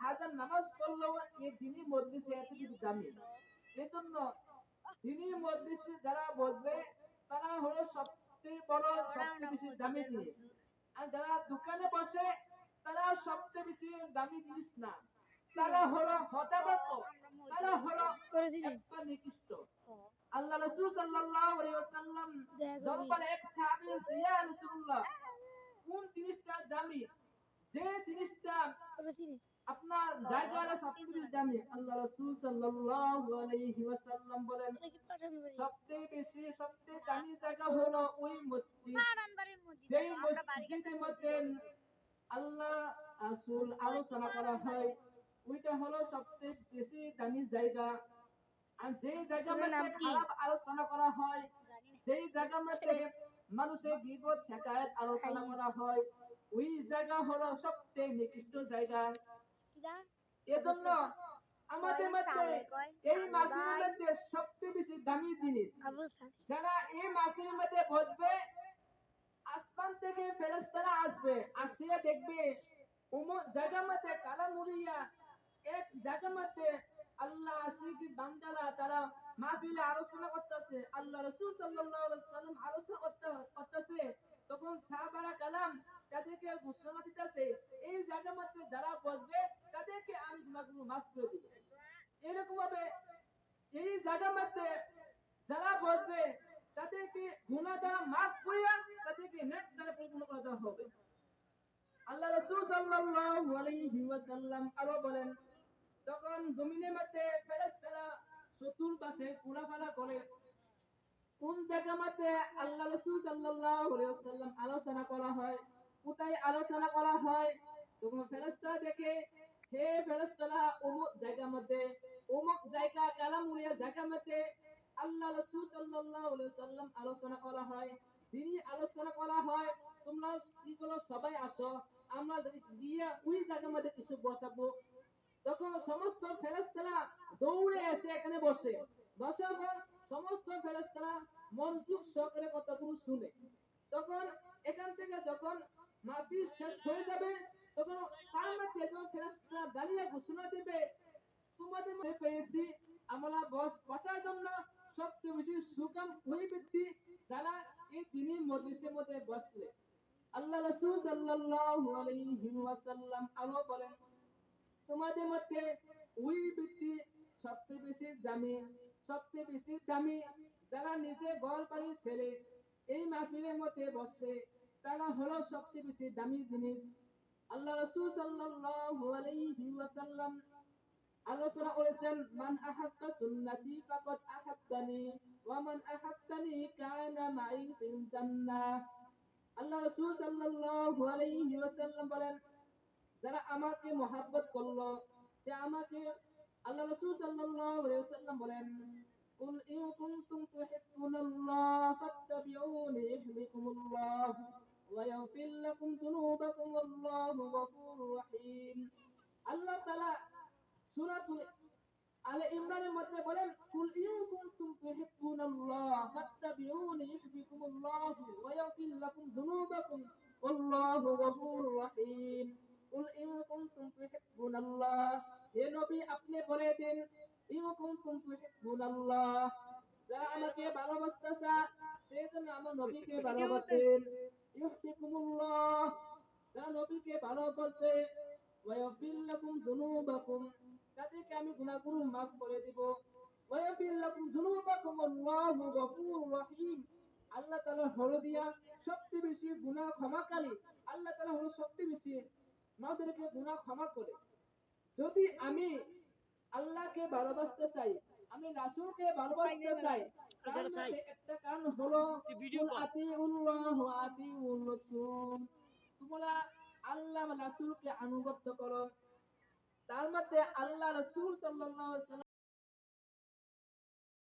হাজার নামাজ পড়লেও এই দিনই মজলিসে এত কিছু দামি এই জন্য দিনই মজলিসে যারা বসবে তারা হলো সবচেয়ে বড় সবচেয়ে বেশি দামি জিনিস। আর যারা দোকানে বসে তারা সবচেয়ে বেশি দামি জিনিস না। তারা হলো হতাবাত তারা হলো নিকৃষ্ট। আল্লাহ রাসূল সাল্লাল্লাহু আলাইহি ওয়াসাল্লাম দরবারে এক সাহাবী ইয়া রাসূলুল্লাহ কোন জিনিসটা দামি? যে জিনিসটা আপনার সবচেয়ে বেশি দামি আল্লাহ রাসূল সাল্লাল্লাহু আলাইহি ওয়াসাল্লাম বলেন সবচেয়ে বেশি সবচেয়ে দামি জায়গা হলো ওই মসজিদ। যেই মসজিদের মধ্যে আল্লাহ রাসূল আলোচনা করা হয় ওইটা হলো সবচেয়ে বেশি দামি জায়গা। আর যেই জায়গা মধ্যে খারাপ আলোচনা করা হয় যেই জায়গা মধ্যে মানুষের গিবত শেখায়ত আলোচনা করা হয় ওই জায়গা হলো সবচেয়ে নিকৃষ্ট জায়গা। এজন্য আমাদের মধ্যে এই মাসের মধ্যে সবচেয়ে বেশি দামি জিনিস যারা এই মাসের মধ্যে বসবে আসমান থেকে ফেরেশতারা আসবে আসিয়া দেখবে উমর জায়গার মধ্যে কালা মুড়িয়া এক জায়গার মধ্যে আল্লাহ আশিকি বান্দারা তারা মাহফিলে আলোচনা করতেছে। আল্লাহ রসুল সাল্লাল্লাহু আলাইহি সাল্লাম আলোচনা করতে করতেছে। তখন সাহাবারা কালাম তাদেরকে ঘোষণা দিতেছে এই জায়গার মধ্যে যারা বসবে আমি গুনাহগুলো মাফ করে দিব। এরকম ভাবে এই যারা বসবে তাদেরকে গুনাহ দ্বারা মাফ করিয়া তাদেরকে নেক দ্বারা পরিপূর্ণ দেওয়া হবে। আল্লাহ রাসূল সাল্লাল্লাহু আলাইহি ওয়াসাল্লাম আরও বলেন তখন ফেরেশতারা ঘোরাফেরা করে, কোন মধ্যে আল্লাহ রাসূল সাল্লাল্লাহু আলাইহি ওয়াসাল্লাম আলোচনা করা হয়, কোথায় আলোচনা করা হয়, তখন ফেরেশতারা দেখে হে ফেরেশতারা অমুক জায়গার মধ্যে অমুক জায়গা কালামুরিয়া জায়গার মধ্যে আল্লাহ রাসূল সাল্লাল্লাহু আলাইহি ওয়াসাল্লাম আলোচনা করা হয় তিনি আলোচনা করা হয় তোমরা কিগুলো সবাই আসো আমরা গিয়ে ওই জায়গার মধ্যে কিছু বসাবো তখন সমস্ত ফেরেশতারা দৌড়ে এসে এখানে বসে বসার পর সমস্ত ফেরেশতারা মনোযোগ সহকারে কথাগুলো শুনে তখন এখান থেকে যখন মাটি শেষ হয়ে যাবে তখন তার মধ্যে যখন ফেরেশতারা দাঁড়িয়ে ঘোষণা দেবে। তোমাদের মধ্যে পেয়েছি, আমরা বস, বসার জন্য সবচেয়ে বেশি সুকাম ওই ব্যক্তি যারা এই তিনি মজলিসের মধ্যে বসলে আল্লাহ রাসূল সাল্লাল্লাহু আলাইহি ওয়াসাল্লাম আরও বলেন, তোমাদের মধ্যে ওই ব্যক্তি সবচেয়ে বেশি দামি, সবচেয়ে বেশি দামি যারা নিজে ঘর বাড়ি ছেড়ে এই মাহফিলের মধ্যে বসে, তারা হলো সবচেয়ে বেশি দামি জিনিস। আল্লাহ রাসূল সাল্লাল্লাহু আলাইহি ওয়াসাল্লাম আলোচনা করেছেন, মান আহাব্বা সুন্নতি ফাকাদ আহাব্বানি ওয়া মান আহাব্বানি কানা মাই ফিল জান্নাহ। আল্লাহ রাসূল সাল্লাল্লাহু আলাইহি ওয়াসাল্লাম বলেন, যারা আমাকে মহব্বত করল, সে আমাকে আল্লাহ রাসূল সাল্লাল্লাহু আলাইহি ওয়াসাল্লাম বলেন, কুল ইন কুনতুম তুহিব্বুনাল্লাহ ফাত্তাবিউনি ইউহিব্বুকুমুল্লাহ ওয়া ইয়াগফির লাকুম আল্লাহু গফুরুর রহিম। আল্লাহ তাআলা সূরাতুল আলে ইমরানের মধ্যে বলেন, কুল ইন কুনতুম তুহিব্বুনাল্লাহ ফাত্তাবিউনি ইউহিব্বুকুমুল্লাহ ওয়া ইয়াগফির লাকুম যুনুবাকুম ওয়াল্লাহু গফুরুর রহিম। কুল ইন কুনতুম তুহিব্বুনাল্লাহ হে নবী, আপনি বলে দেন, ইন কুনতুম তুহিব্বুনাল্লাহ যারা আমাকে ভালোবাসতে চায় সেই জন্য আমার নবীকে ভালোবাসেন। ইউহিব্বুকুমুল্লাহ। নবীকে ভালোবাসে ওয়া ইয়াগফির যুনুবাকুম তাদেরকে আমি গুনাহগুলো মাফ করে দিব। ওয়ায়াফির যুনুবাকুম আল্লাহু গফুরুর রহিম। আল্লাহ তাআলা হলো দিয়া সবচেয়ে বেশি গুনাহ ক্ষমাকারী। আল্লাহ তাআলা হলো সবচেয়ে বেশি আমাদেরকে গুনাহ ক্ষমা করে। যদি আমি আল্লাহকে ভালোবাসতে চাই আমি রাসূলকে ভালোবাসতে চাই তার একটা কারণ হলো আতিউল্লাহ আতিউর রাসূল। তোমরা আল্লাহ রাসূলকে আনুগত্য করো তার মধ্যে আল্লাহ রসুল ওয়াসাল্লাম